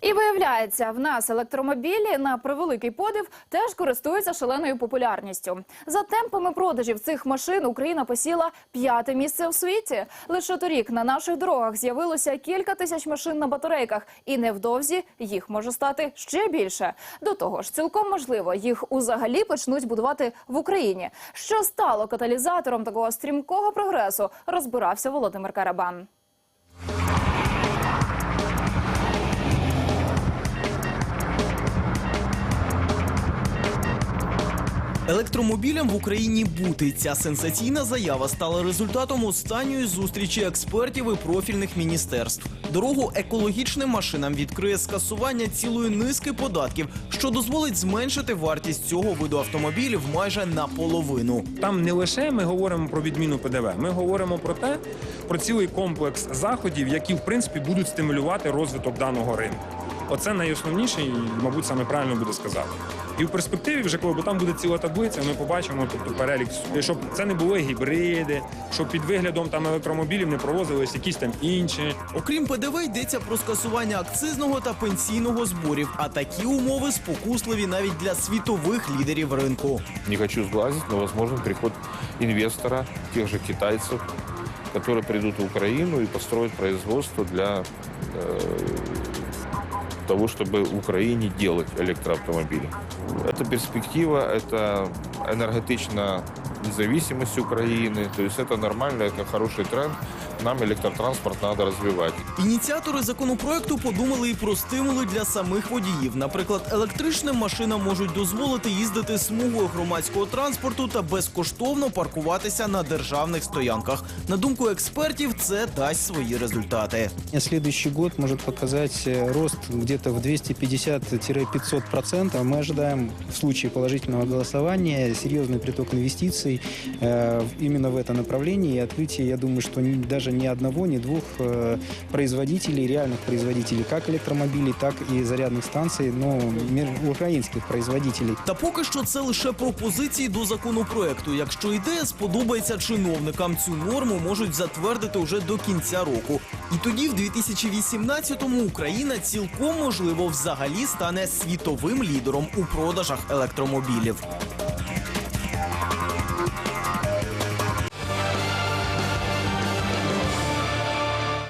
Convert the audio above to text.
І виявляється, в нас електромобілі на превеликий подив теж користуються шаленою популярністю. За темпами продажів цих машин Україна посіла п'яте місце у світі. Лише торік на наших дорогах з'явилося кілька тисяч машин на батарейках, і невдовзі їх може стати ще більше. До того ж, цілком можливо, їх узагалі почнуть будувати в Україні. Що стало каталізатором такого стрімкого прогресу, розбирався Володимир Карабан. Електромобілям в Україні бути ця сенсаційна заява стала результатом останньої зустрічі експертів і профільних міністерств. Дорогу екологічним машинам відкриє скасування цілої низки податків, що дозволить зменшити вартість цього виду автомобілів майже наполовину. Там не лише ми говоримо про відміну ПДВ, ми говоримо про те, про цілий комплекс заходів, які в принципі будуть стимулювати розвиток даного ринку. Оце найосновніше, і, мабуть, саме правильно буде сказати. І в перспективі, вже коли бо там буде ціла таблиця, ми побачимо тобто перелік, щоб це не були гібриди, щоб під виглядом там електромобілів не провозились якісь там інші. Окрім ПДВ, йдеться про скасування акцизного та пенсійного зборів. А такі умови спокусливі навіть для світових лідерів ринку. Не хочу сглазить, но возможен приход инвестора, тех же китайцев, которые придут в Украину и построят производство для э, того, чтобы в Украине делать электроавтомобили. Это перспектива, это энергетичная независимость Украины, то есть это нормально, это хороший тренд. Нам электротранспорт надо развивать. Ініціатори законопроекту подумали і про стимули для самих водіїв. Наприклад, електричним машинам можуть дозволити їздити смугою громадського транспорту та безкоштовно паркуватися на державних стоянках. На думку експертів, це дасть свої результати. Следующий год может показать э, рост где-то в 250-500%. Мы ожидаем в случае положительного голосования серьезный приток инвестиций э, в- именно в это направление и открытие, я думаю, что ни- даже ни одного, ни двух э, производителей, реальных производителей, как электромобилей, так и зарядных станций, но мер- украинских производителей. Та поки що це лише пропозиції до законопроекту. Якщо ідея сподобається чиновникам, цю норму можуть затвердити уже до кінця року. І тоді, в 2018-му, Україна цілком можливо взагалі стане світовим лідером у продажах електромобілів. Thank you.